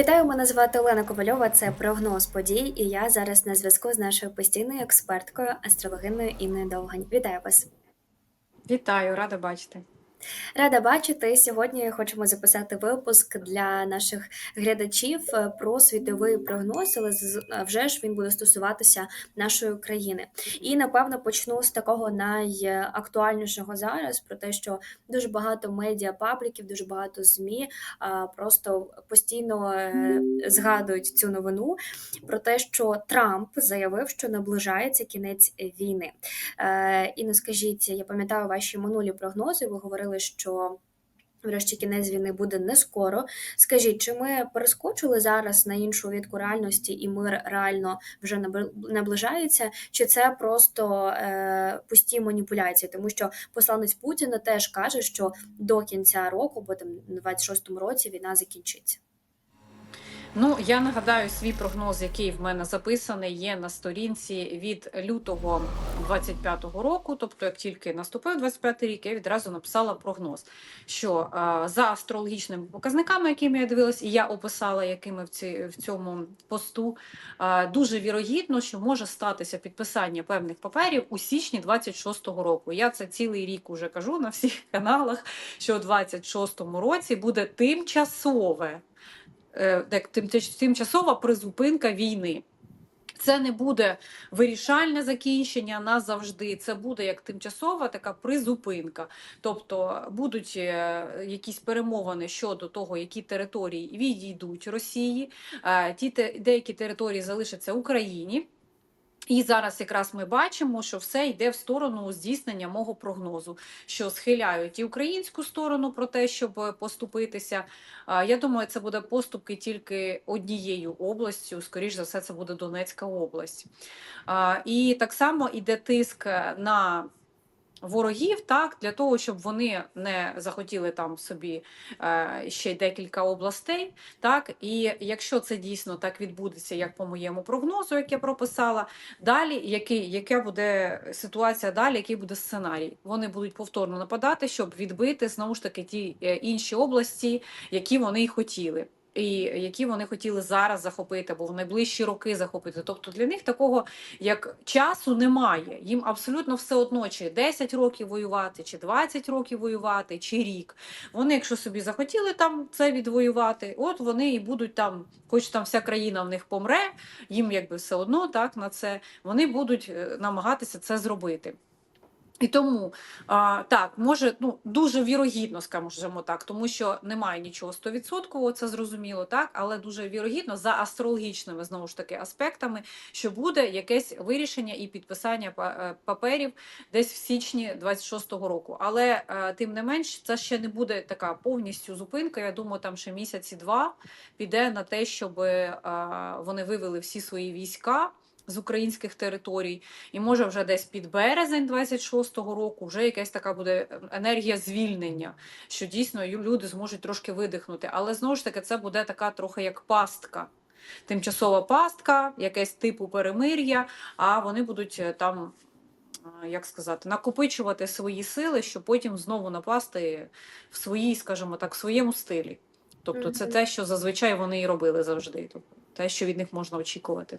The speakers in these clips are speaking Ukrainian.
Вітаю, мене звати Олена Ковальова. Це прогноз подій, і я зараз на зв'язку з нашою постійною експерткою, астрологиною Інною Довгань. Вітаю вас. Вітаю, рада бачити. Рада бачити. Сьогодні хочемо записати випуск для наших глядачів е, про світовий прогноз, але з- вже ж він буде стосуватися нашої країни. І напевно почну з такого найактуальнішого зараз про те, що дуже багато медіа пабліків, дуже багато змі просто постійно е, згадують цю новину про те, що Трамп заявив, що наближається кінець війни. Е, Інно, скажіть, я пам'ятаю ваші минулі прогнози. Ви говорили, що врешті кінець війни буде не скоро. Скажіть, чи ми перескочили зараз на іншу відку реальності, і мир реально вже набли- наближається, чи це просто е, пусті маніпуляції? Тому що посланець Путіна теж каже, що до кінця року, бо там на 26-му році війна закінчиться. Ну, я нагадаю свій прогноз, який в мене записаний, є на сторінці від лютого 25-го року. Тобто, як тільки наступив 25-й рік, я відразу написала прогноз, що е, за астрологічними показниками, якими я дивилась, і я описала, якими в, ці, в цьому посту, е, дуже вірогідно, що може статися підписання певних паперів у січні 26-го року. Я це цілий рік уже кажу на всіх каналах, що у 26-му році буде тимчасове як тим- тимчасова призупинка війни. Це не буде вирішальне закінчення назавжди. Це буде як тимчасова така призупинка. Тобто будуть е, якісь перемовини щодо того, які території відійдуть Росії, е, ті деякі території залишаться Україні. І зараз якраз ми бачимо, що все йде в сторону здійснення мого прогнозу, що схиляють і українську сторону про те, щоб поступитися. Я думаю, це буде поступки тільки однією областю. Скоріш за все, це буде Донецька область. І так само йде тиск на. Ворогів так для того, щоб вони не захотіли там собі е, ще декілька областей. Так і якщо це дійсно так відбудеться, як по моєму прогнозу, як я прописала, Далі, який, яка буде ситуація далі, який буде сценарій? Вони будуть повторно нападати, щоб відбити знову ж таки ті е, інші області, які вони й хотіли. І які вони хотіли зараз захопити, або в найближчі роки захопити. Тобто для них такого як часу немає. Їм абсолютно все одно, чи 10 років воювати, чи 20 років воювати, чи рік. Вони, якщо собі захотіли там це відвоювати, от вони і будуть там, хоч там вся країна в них помре, їм якби все одно так на це вони будуть е, намагатися це зробити. І тому а, так, може, ну дуже вірогідно, скажімо так, тому що немає нічого стовідсоткового, це зрозуміло, так, але дуже вірогідно за астрологічними знову ж таки аспектами, що буде якесь вирішення і підписання е, паперів десь в січні 26-го року. Але е, тим не менш, це ще не буде така повністю зупинка. Я думаю, там ще місяці два піде на те, щоб е, вони вивели всі свої війська. З українських територій, і може вже десь під березень 26-го року вже якась така буде енергія звільнення, що дійсно люди зможуть трошки видихнути. Але знову ж таки, це буде така трохи як пастка. Тимчасова пастка, якесь типу перемир'я, а вони будуть е, там, е, як сказати, накопичувати свої сили, щоб потім знову напасти в своїй, скажімо так, в своєму стилі. Тобто, це те, що зазвичай вони і робили завжди. Тобто, те, що від них можна очікувати.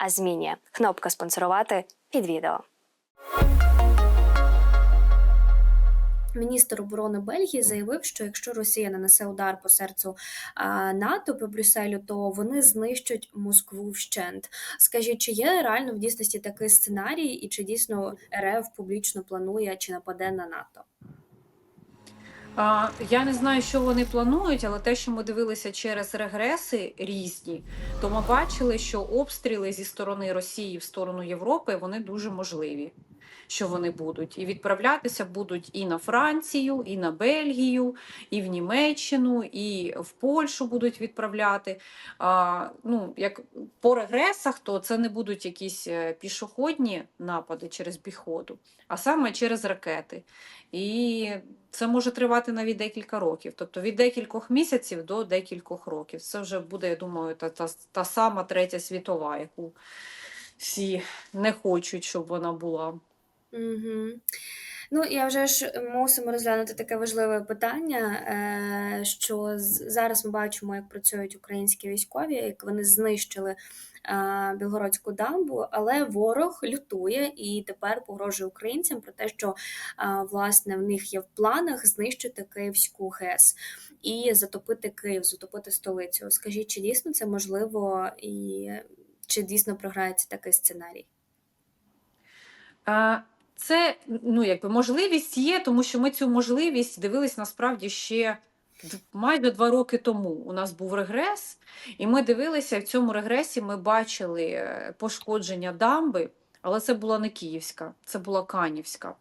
а змінює. Кнопка спонсорувати під відео. Міністр оборони Бельгії заявив, що якщо Росія нанесе удар по серцю НАТО по Брюсселю, то вони знищать Москву вщент. Скажіть, чи є реально в дійсності такий сценарій, і чи дійсно РФ публічно планує чи нападе на НАТО? Я не знаю, що вони планують, але те, що ми дивилися через регреси різні, то ми бачили, що обстріли зі сторони Росії в сторону Європи вони дуже можливі. Що вони будуть, і відправлятися будуть і на Францію, і на Бельгію, і в Німеччину, і в Польщу будуть відправляти. А, ну, як по регресах, то це не будуть якісь е, пішохідні напади через піхоту, а саме через ракети. І це може тривати навіть декілька років, тобто від декількох місяців до декількох років. Це вже буде, я думаю, та, та, та сама третя світова, яку всі не хочуть, щоб вона була. Угу. Ну, я вже ж мусимо розглянути таке важливе питання, е, що зараз ми бачимо, як працюють українські військові, як вони знищили е, Білгородську дамбу, але ворог лютує і тепер погрожує українцям про те, що е, власне в них є в планах знищити Київську ГЕС і затопити Київ, затопити столицю. Скажіть, чи дійсно це можливо, і чи дійсно програється такий сценарій? А, Це ну, якби можливість є, тому що ми цю можливість дивились насправді ще майже два роки тому. У нас був регрес, і ми дивилися в цьому регресі. Ми бачили е, пошкодження дамби. Але це була не київська, це була канівська.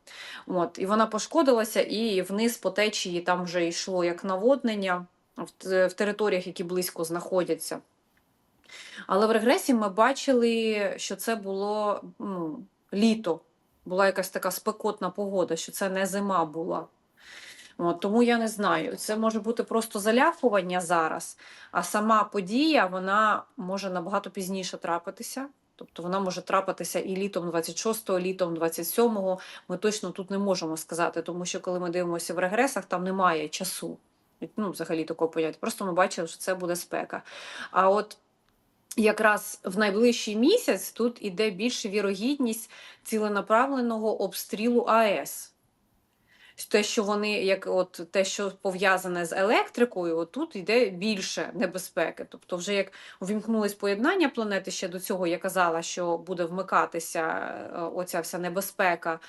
От, і вона пошкодилася, і вниз по течії там вже йшло як наводнення в, в територіях, які близько знаходяться. Але в регресі ми бачили, що це було ну, літо, була якась така спекотна погода, що це не зима була. От, тому я не знаю. Це може бути просто заляпування зараз, а сама подія вона може набагато пізніше трапитися. Тобто вона може трапитися і літом 26-го, літом 27-го. Ми точно тут не можемо сказати, тому що коли ми дивимося в регресах, там немає часу. Ну, взагалі такого поняття. Просто ми бачили, що це буде спека. А от якраз в найближчий місяць тут іде більша вірогідність ціленаправленого обстрілу АЕС. Те, що вони, як от те, що пов'язане з електрикою, от тут йде більше небезпеки. Тобто, вже як увімкнулось поєднання планети, ще до цього я казала, що буде вмикатися е, оця вся небезпека е,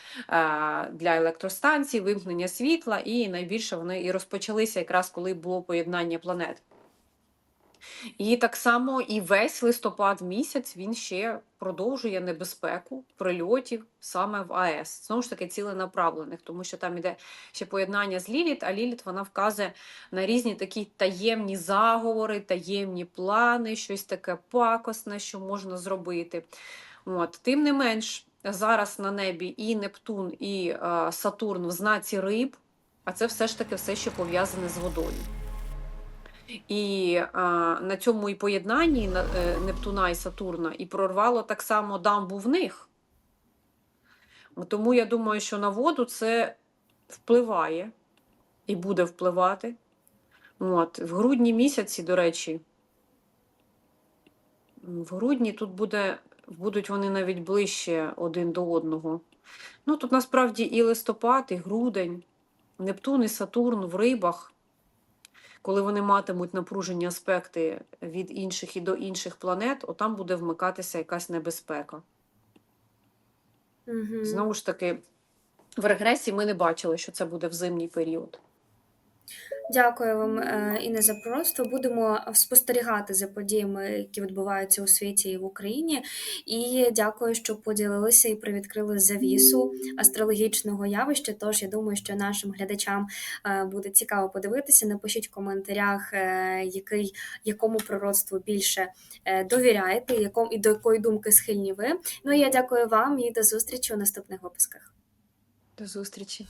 для електростанцій, вимкнення світла, і найбільше вони і розпочалися якраз коли було поєднання планет. І так само і весь листопад місяць він ще продовжує небезпеку прильотів саме в АЕС. Знову ж таки, ціленаправлених, тому що там іде ще поєднання з Ліліт, а Ліліт вона вказує на різні такі таємні заговори, таємні плани, щось таке пакосне, що можна зробити. От. Тим не менш, зараз на небі і Нептун, і е, Сатурн в знаці риб, а це все ж таки все, що пов'язане з водою. І а, на цьому і поєднанні на- е, Нептуна і Сатурна і прорвало так само дамбу в них. Тому я думаю, що на воду це впливає і буде впливати. От. В грудні місяці, до речі, в грудні тут буде, будуть вони навіть ближче один до одного. Ну, тут насправді і листопад, і грудень, Нептун і Сатурн в рибах коли вони матимуть напружені аспекти від інших і до інших планет, отам буде вмикатися якась небезпека. Угу. Знову ж таки, в регресі ми не бачили, що це буде в зимній період. Дякую вам, е, Інна, за пророцтво. Будемо спостерігати за подіями, які відбуваються у світі і в Україні. І дякую, що поділилися і привідкрили завісу астрологічного явища. Тож я думаю, що нашим глядачам е, буде цікаво подивитися. Напишіть в коментарях, е, який, якому пророцтву більше довіряєте, якому і до якої думки схильні ви. Ну і я дякую вам і до зустрічі у наступних випусках. До зустрічі!